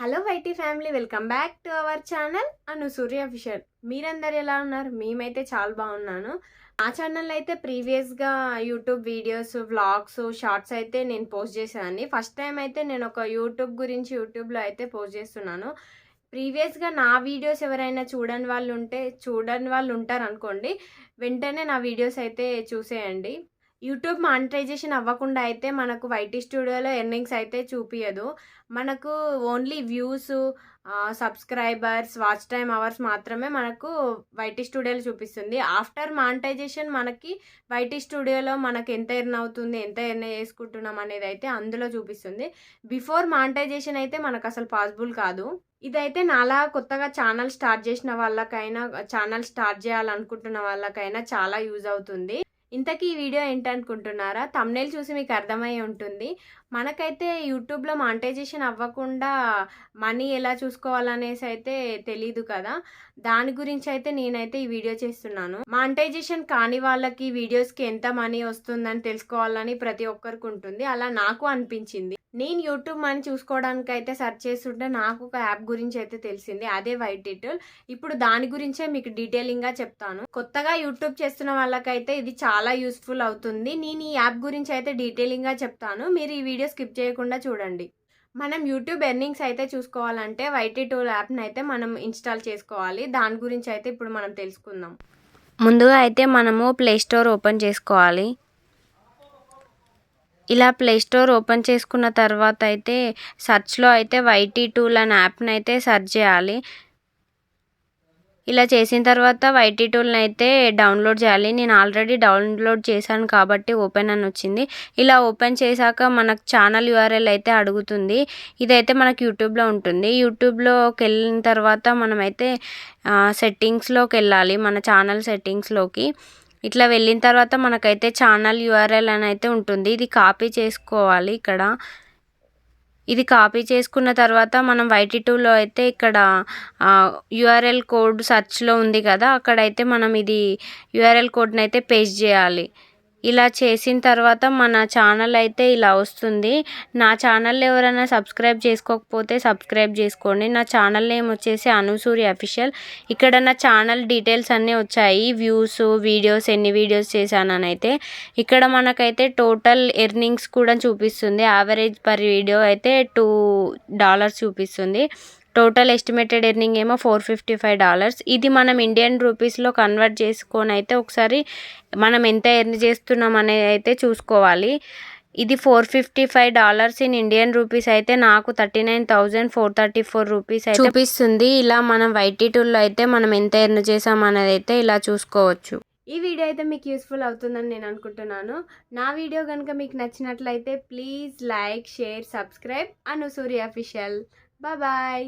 Hello YT family welcome back to our channel Anu Surya fisher మీరందరు ఎలా ఉన్నారు? మేమైతే చాలా బాగున్నాను. ఆ ఛానల్ అయితే ప్రీవియస్గా యూట్యూబ్ వీడియోస్ వ్లాగ్స్ షార్ట్స్ అయితే నేను పోస్ట్ చేశాను ఫస్ట్ టైం అయితే నేను ఒక యూట్యూబ్ గురించి యూట్యూబ్లో అయితే పోస్ట్ చేస్తున్నాను. ప్రీవియస్గా నా వీడియోస్ ఎవరైనా చూడని వాళ్ళు ఉంటే చూడని వాళ్ళు ఉంటారు అనుకోండి వెంటనే నా వీడియోస్ అయితే చూసేయండి. యూట్యూబ్ మానిటైజేషన్ అవ్వకుండా అయితే మనకు వైటీ స్టూడియోలో ఎర్నింగ్స్ అయితే చూపించదు మనకు only views subscribers watch time hours మాత్రమే మనకు వైటీ స్టూడియోలో చూపిస్తుంది. ఆఫ్టర్ మానిటైజేషన్ మనకి వైటీ స్టూడియోలో మనకి ఎంత ఎర్న్ అవుతుంది ఎంత ఎర్న్ చేసుకుంటున్నాం అనేది అయితే అందులో చూపిస్తుంది. బిఫోర్ మానిటైజేషన్ అయితే మనకు అసలు పాసిబుల్ కాదు. ఇదైతే నాలా కొత్తగా ఛానల్ స్టార్ట్ చేసిన వాళ్ళకైనా ఛానల్ స్టార్ట్ చేయాలనుకుంటున్న వాళ్ళకైనా చాలా యూజ్ అవుతుంది. ఇంతకీ ఈ వీడియో ఏంటనుకుంటున్నారా? తమ్నేల్ చూసి మీకు అర్థమై ఉంటుంది. మనకైతే యూట్యూబ్లో మానిటైజేషన్ అవ్వకుండా మనీ ఎలా చూసుకోవాలనేసి అయితే తెలీదు కదా. దాని గురించి అయితే నేనైతే ఈ వీడియో చేస్తున్నాను. మానిటైజేషన్ కాని వాళ్ళకి వీడియోస్కి ఎంత మనీ వస్తుందని తెలుసుకోవాలని ప్రతి ఒక్కరికి ఉంటుంది. అలా నాకు అనిపించింది. నేను యూట్యూబ్ మనీ చూసుకోవడానికి అయితే సెర్చ్ చేస్తుంటే నాకు ఒక యాప్ గురించి అయితే తెలిసింది. అదే వైట్ టైటిల్ ఇప్పుడు దాని గురించే మీకు డీటెయిలింగ్గా చెప్తాను. కొత్తగా యూట్యూబ్ చేస్తున్న వాళ్ళకైతే ఇది చాలా చాలా యూస్ఫుల్ అవుతుంది. నేను ఈ యాప్ గురించి అయితే డీటెయిలింగ్గా చెప్తాను. మీరు ఈ వీడియో స్కిప్ చేయకుండా చూడండి. మనం యూట్యూబ్ ఎర్నింగ్స్ అయితే చూసుకోవాలంటే వైటీ టూల్ యాప్ని అయితే మనం ఇన్స్టాల్ చేసుకోవాలి. దాని గురించి అయితే ఇప్పుడు మనం తెలుసుకుందాం. ముందుగా అయితే మనము ప్లే స్టోర్ ఓపెన్ చేసుకోవాలి. ఇలా ప్లే స్టోర్ ఓపెన్ చేసుకున్న తర్వాత అయితే సర్చ్లో అయితే వైటీ టూల్ అనే యాప్ని అయితే సెర్చ్ చేయాలి. ఇలా చేసిన తర్వాత వైటీ టూల్ని అయితే డౌన్లోడ్ చేయాలి. నేను ఆల్రెడీ డౌన్లోడ్ చేశాను కాబట్టి ఓపెన్ అని వచ్చింది. ఇలా ఓపెన్ చేశాక మనకు ఛానల్ యూఆర్ఎల్ అయితే అడుగుతుంది. ఇదైతే మనకు యూట్యూబ్లో ఉంటుంది. యూట్యూబ్లోకి వెళ్ళిన తర్వాత మనమైతే సెట్టింగ్స్లోకి వెళ్ళాలి. మన ఛానల్ సెట్టింగ్స్లోకి. ఇట్లా వెళ్ళిన తర్వాత మనకైతే ఛానల్ యూఆర్ఎల్ అని అయితే ఉంటుంది. ఇది కాపీ చేసుకోవాలి ఇక్కడ. ఇది కాపీ చేసుకున్న తర్వాత మనం వైటీ టూలో అయితే ఇక్కడ యూఆర్ఎల్ కోడ్ సర్చ్లో ఉంది కదా అక్కడైతే మనం ఇది యూఆర్ఎల్ కోడ్ని అయితే పేస్ట్ చేయాలి. ఇలా చేసిన తర్వాత మన ఛానల్ అయితే ఇలా వస్తుంది. నా ఛానల్ ఎవరైనా సబ్స్క్రైబ్ చేసుకోకపోతే సబ్స్క్రైబ్ చేసుకోండి. నా ఛానల్ నేమ్ వచ్చేసి అనుసూరి అఫీషియల్. ఇక్కడ నా ఛానల్ డీటెయిల్స్ అన్నీ వచ్చాయి. వ్యూస్ వీడియోస్ ఎన్ని వీడియోస్ చేశానని అయితే. ఇక్కడ మనకైతే టోటల్ ఎర్నింగ్స్ కూడా చూపిస్తుంది. యావరేజ్ పర్ వీడియో అయితే టూ డాలర్స్ చూపిస్తుంది. టోటల్ ఎస్టిమేటెడ్ ఎర్నింగ్ ఏమో ఫోర్ ఫిఫ్టీ ఫైవ్ డాలర్స్ ఇది మనం ఇండియన్ రూపీస్లో కన్వర్ట్ చేసుకొని అయితే ఒకసారి మనం ఎంత ఎర్న్ చేస్తున్నాం అనేది అయితే చూసుకోవాలి. ఇది four fifty five dollars in Indian rupees అయితే నాకు thirty nine thousand four thirty four rupees అయితే చూపిస్తుంది. ఇలా మనం వైటీ టూల్లో అయితే మనం ఎంత ఎర్న్ చేసాం అనేది అయితే ఇలా చూసుకోవచ్చు. ఈ వీడియో అయితే మీకు యూస్ఫుల్ అవుతుందని నేను అనుకుంటున్నాను. నా వీడియో కనుక మీకు నచ్చినట్లయితే please like share subscribe Anu Surya official bye